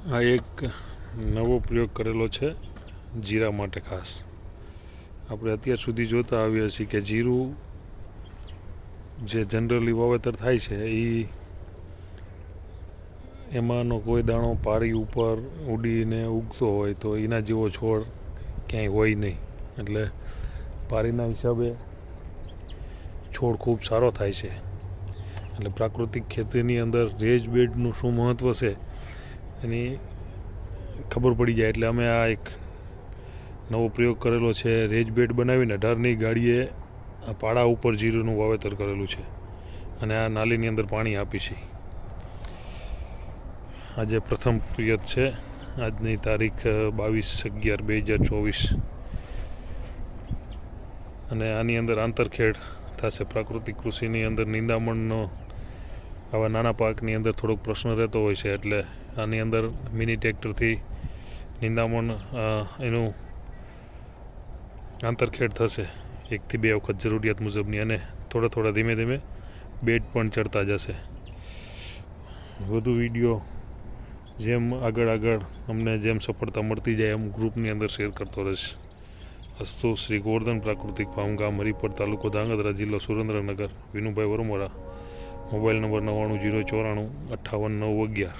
આ એક નવો પ્રયોગ કરેલો છે, જીરા માટે ખાસ. આપણે અત્યાર સુધી જોતા આવીએ છીએ કે જીરું જે જનરલી વાવેતર થાય છે, એ એમાંનો કોઈ દાણો પારી ઉપર ઉડીને ઉગતો હોય તો એના જેવો છોડ ક્યાંય હોય નહીં. એટલે પારીના હિસાબે છોડ ખૂબ સારો થાય છે. એટલે પ્રાકૃતિક ખેતીની અંદર રેજ બેડનું શું મહત્ત્વ છે એની ખબર પડી જાય એટલે અમે આ એક નવો પ્રયોગ કરેલો છે. રેજ બેડ બનાવીને અઢારની ગાડીએ આ પાડા ઉપર જીરુંનું વાવેતર કરેલું છે અને આ નાલીની અંદર પાણી આપી છે. આજે પ્રથમ પિયત છે. આજની તારીખ બાવીસ અગિયાર બે હજાર ચોવીસ. અને આની અંદર આંતરખેડ થશે. પ્રાકૃતિક કૃષિની અંદર નિંદામણનો આવા નાના પાકની અંદર થોડોક પ્રશ્ન રહેતો હોય છે એટલે આની અંદર મિની ટ્રેક્ટરથી નિંદામણ એનું આંતરખેડ થશે. એકથી બે વખત જરૂરિયાત મુજબની અને થોડા થોડા ધીમે ધીમે બેડ પણ ચડતા જશે. વધુ વીડિયો જેમ આગળ આગળ અમને જેમ સફળતા મળતી જાય એમ ગ્રુપની અંદર શેર કરતો રહીશ. અસ્તુ શ્રી ગોવર્ધન પ્રાકૃતિક ફાર્મ ગામ હરિપર તાલુકો ધાંગધ્રા જિલ્લો સુરેન્દ્રનગર. વિનુભાઈ વરમોરા. મોબાઈલ નંબર નવ્વાણું જીરો ચોરાણું અઠ્ઠાવન નવ અગિયાર.